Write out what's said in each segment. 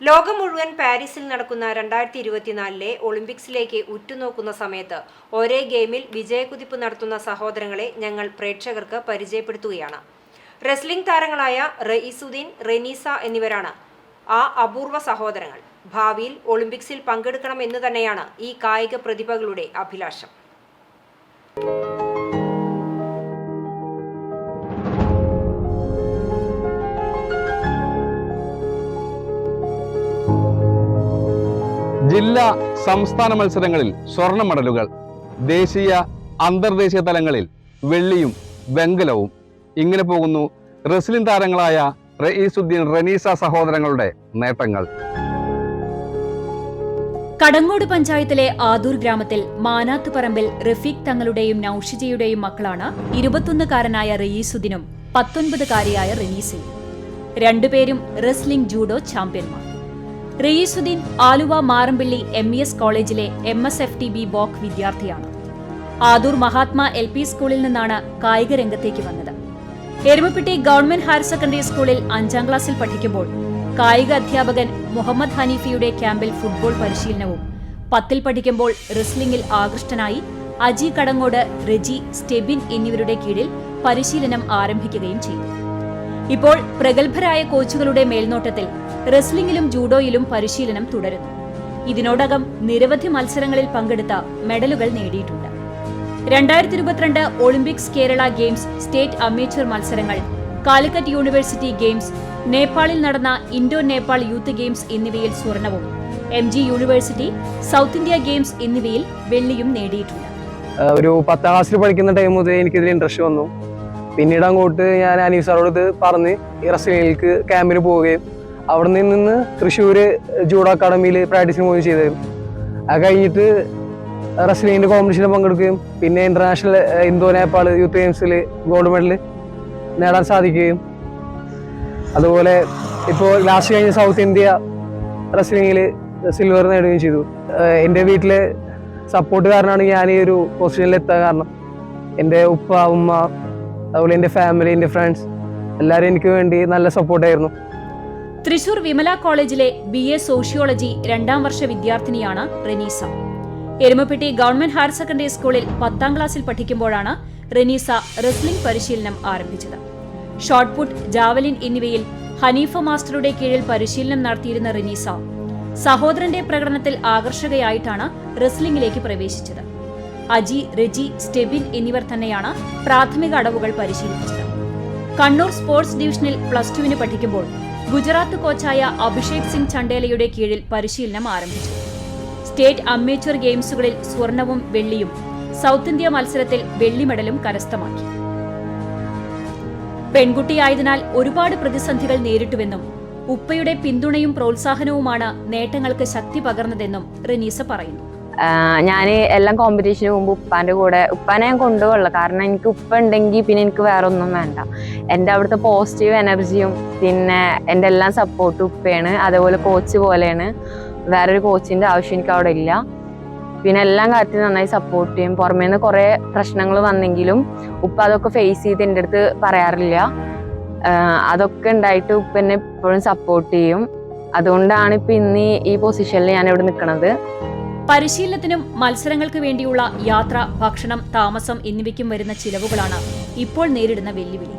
ലോകം മുഴുവൻ പാരീസിൽ നടക്കുന്ന രണ്ടായിരത്തി ഇരുപത്തിനാലിലെ ഒളിമ്പിക്സിലേക്ക് ഉറ്റുനോക്കുന്ന സമയത്ത് ഒരേ ഗെയിമിൽ വിജയക്കുതിപ്പ് നടത്തുന്ന സഹോദരങ്ങളെ ഞങ്ങൾ പ്രേക്ഷകർക്ക് പരിചയപ്പെടുത്തുകയാണ്. റെസ്ലിംഗ് താരങ്ങളായ റയീസുദ്ദീൻ റെനീസ എന്നിവരാണ് ആ അപൂർവ സഹോദരങ്ങൾ. ഭാവിയിൽ ഒളിമ്പിക്സിൽ പങ്കെടുക്കണം എന്ന് തന്നെയാണ് ഈ കായിക പ്രതിഭകളുടെ അഭിലാഷം. ജില്ലാ സംസ്ഥാന മത്സരങ്ങളിൽ സ്വർണ മെഡലുകൾ ദേശീയ അന്തർദേശീയ തലങ്ങളിൽ വെള്ളിയും വെങ്കലവും. ഇങ്ങനെ പോകുന്നു റെസ്ലിംഗ് താരങ്ങളായ റയീസുദ്ദീൻ റനീസ സഹോദരങ്ങളുടെ നേട്ടങ്ങൾ. കടങ്ങോട് പഞ്ചായത്തിലെ ആദൂർ ഗ്രാമത്തിൽ മാനാത്ത് പറമ്പിൽ റഫീഖ് തങ്ങളുടെയും നൌഷിജയുടെയും മക്കളാണ് ഇരുപത്തൊന്നുകാരനായ റയീസുദ്ദീനും പത്തൊൻപതുകാരിയായ റനീസയും. രണ്ടുപേരും wrestling judo ചാമ്പ്യന്മാർ. Rayeesuddeen Aluva Marampilly M E S കോളേജിലെ M S F T B voc വിദ്യാർത്ഥിയാണ്. ആദൂർ മഹാത്മാ എൽ പി സ്കൂളിൽ നിന്നാണ് കായിക രംഗത്തേക്ക് വന്നത്. എരുമപ്പെട്ടി ഗവൺമെന്റ് ഹയർ സെക്കൻഡറി സ്കൂളിൽ അഞ്ചാം ക്ലാസ്സിൽ പഠിക്കുമ്പോൾ കായിക അധ്യാപകൻ മുഹമ്മദ് ഹനീഫിയുടെ ക്യാമ്പിൽ ഫുട്ബോൾ പരിശീലനവും പത്തിൽ പഠിക്കുമ്പോൾ റെസ്ലിംഗിൽ ആകൃഷ്ടനായി അജി കടങ്ങോട് റെജി സ്റ്റെബിൻ എന്നിവരുടെ കീഴിൽ പരിശീലനം ആരംഭിക്കുകയും ചെയ്തു. ഇപ്പോൾ പ്രഗത്ഭരായ കോച്ചുകളുടെ മേൽനോട്ടത്തിൽ റെസ്ലിംഗിലും ജൂഡോയിലും പരിശീലനം തുടരുന്നു. ഇതിനോടകം നിരവധി മത്സരങ്ങളിൽ പങ്കെടുത്ത മെഡലുകൾ നേടിയിട്ടുണ്ട്. രണ്ടായിരത്തി ഇരുപത്തിരണ്ട് olympics Kerala games state amateur മത്സരങ്ങൾ കാലിക്കറ്റ് യൂണിവേഴ്സിറ്റി ഗെയിംസ് നേപ്പാളിൽ നടന്ന ഇൻഡോ നേപ്പാൾ യൂത്ത് ഗെയിംസ് എന്നിവയിൽ സ്വർണവും M G university south India games എന്നിവയിൽ വെള്ളിയും നേടിയിട്ടുണ്ട്. ഒരു പത്താം ക്ലാസ്സിൽ പഠിക്കുന്ന ടൈം മുതൽ എനിക്കിതിൽ ഇൻട്രസ്റ്റ് വന്നു. പിന്നീട് അങ്ങോട്ട് ഞാൻ അനീഫ് സാറോട് പറഞ്ഞ് ഈ റസ്ലിംഗിലേക്ക് ക്യാമ്പിന് പോവുകയും അവിടെ നിന്ന് തൃശ്ശൂർ ജൂഡോ അക്കാഡമിയിൽ പ്രാക്ടീസിന് പോവുകയും ചെയ്തിരുന്നു അത് കഴിഞ്ഞിട്ട് റസ്ലിങ്ങിന്റെ കോമ്പറ്റീഷനിൽ പങ്കെടുക്കുകയും പിന്നെ ഇന്റർനാഷണൽ ഇന്തോ നേപ്പാൾ യൂത്ത് ഗെയിംസിൽ ഗോൾഡ് മെഡൽ നേടാൻ സാധിക്കുകയും. അതുപോലെ ഇപ്പോൾ ലാസ്റ്റ് കഴിഞ്ഞ സൗത്ത് ഇന്ത്യ റസ്ലിങ്ങിൽ സിൽവർ നേടുകയും ചെയ്തു. എന്റെ വീട്ടിലെ സപ്പോർട്ട് കാരണമാണ് ഞാൻ ഈ ഒരു പൊസിഷനിൽ എത്താൻ കാരണം. എന്റെ ഉപ്പ ഉമ്മ അതുപോലെ എന്റെ ഫാമിലി എന്റെ ഫ്രണ്ട്സ് എല്ലാവരും എനിക്ക് വേണ്ടി നല്ല സപ്പോർട്ടായിരുന്നു തൃശൂർ വിമല കോളേജിലെ ബി എ സോഷ്യോളജി രണ്ടാം വർഷ വിദ്യാർത്ഥിനിയാണ് Reneesa. Erumapetty government higher secondary സ്കൂളിൽ പത്താം ക്ലാസ്സിൽ പഠിക്കുമ്പോഴാണ് റെനീസ റെസ്ലിംഗ് പരിശീലനം ആരംഭിച്ചത്. ഷോട്ട് പുട്ട് ജാവലിൻ എന്നിവയിൽ ഹനീഫ മാസ്റ്ററുടെ കീഴിൽ പരിശീലനം നടത്തിയിരുന്ന റെനീസ സഹോദരന്റെ പ്രകടനത്തിൽ ആകർഷകയായിട്ടാണ് റെസ്ലിംഗിലേക്ക് പ്രവേശിച്ചത്. അജി റെജി സ്റ്റെബിൻ എന്നിവർ തന്നെയാണ് പ്രാഥമിക അടവുകൾ പരിശീലിപ്പിച്ചത്. കണ്ണൂർ സ്പോർട്സ് ഡിവിഷനിൽ പ്ലസ് ടുവിന് പഠിക്കുമ്പോൾ ഗുജറാത്ത് കോച്ചായ അഭിഷേക് സിംഗ് ചണ്ടേലയുടെ കീഴിൽ പരിശീലനം ആരംഭിച്ചു. സ്റ്റേറ്റ് അമേച്ചർ ഗെയിംസുകളിൽ സ്വർണവും വെള്ളിയും സൗത്ത് ഇന്ത്യ മത്സരത്തിൽ വെള്ളി മെഡലും കരസ്ഥമാക്കി. പെൺകുട്ടിയായതിനാൽ ഒരുപാട് പ്രതിസന്ധികൾ നേരിട്ടുവെന്നും ഉപ്പയുടെ പിന്തുണയും പ്രോത്സാഹനവുമാണ് നേട്ടങ്ങൾക്ക് ശക്തി പകർന്നതെന്നും റെനീസ പറയുന്നു. ഞാൻ എല്ലാം കോമ്പറ്റീഷന് പോകുമ്പോൾ ഉപ്പാന്റെ കൂടെ ഉപ്പാനെ ഞാൻ കൊണ്ടുപോകുള്ളൂ കാരണം എനിക്ക് ഉപ്പ ഉണ്ടെങ്കിൽ പിന്നെ എനിക്ക് വേറെ ഒന്നും വേണ്ട. എന്റെ അവിടുത്തെ പോസിറ്റീവ് എനർജിയും പിന്നെ എന്റെ എല്ലാം സപ്പോർട്ടും ഉപ്പയാണ്. അതേപോലെ കോച്ച് പോലെയാണ്. വേറൊരു കോച്ചിന്റെ ആവശ്യം എനിക്ക് അവിടെ ഇല്ല. പിന്നെ എല്ലാം കാര്യത്തിൽ നന്നായി സപ്പോർട്ട് ചെയ്യും. പുറമേ നിന്ന് കുറേ പ്രശ്നങ്ങൾ വന്നെങ്കിലും ഉപ്പ അതൊക്കെ ഫേസ് ചെയ്ത് എന്റെ അടുത്ത് പറയാറില്ല. അതൊക്കെ ഉണ്ടായിട്ട് ഉപ്പ എന്നെ എപ്പോഴും സപ്പോർട്ട് ചെയ്യും. അതുകൊണ്ടാണ് ഇപ്പം ഇന്ന് ഈ പൊസിഷനിൽ ഞാൻ ഇവിടെ നിൽക്കുന്നത് പരിശീലനത്തിനും മത്സരങ്ങൾക്ക് വേണ്ടിയുള്ള യാത്ര ഭക്ഷണം താമസം എന്നിവയ്ക്കും വരുന്ന ചിലവുകളാണ് ഇപ്പോൾ നേരിടുന്ന വെല്ലുവിളി.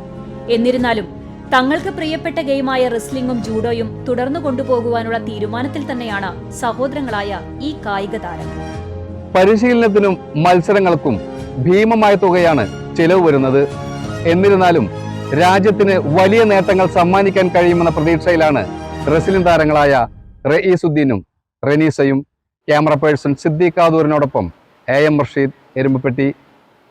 എന്നിരുന്നാലും തങ്ങൾക്ക് പ്രിയപ്പെട്ട ഗെയിമായ റെസ്ലിംഗും ജൂഡോയും തുടർന്നു കൊണ്ടുപോകുവാനുള്ള തീരുമാനത്തിൽ തന്നെയാണ് സഹോദരങ്ങളായ ഈ കായിക താരങ്ങൾ പരിശീലനത്തിനും മത്സരങ്ങൾക്കും ഭീമമായ തുകയാണ് ചിലവ് വരുന്നത്. എന്നിരുന്നാലും രാജ്യത്തിന് വലിയ നേട്ടങ്ങൾ സമ്മാനിക്കാൻ കഴിയുമെന്ന പ്രതീക്ഷയിലാണ് റെസ്ലിംഗ് താരങ്ങളായ റയീസുദ്ദീനും റനീസയും ക്യാമറ പേഴ്സൺ സിദ്ദീഖ് ആദൂരിനോടൊപ്പം എ എം റഷീദ് എരുമ്പപ്പെട്ടി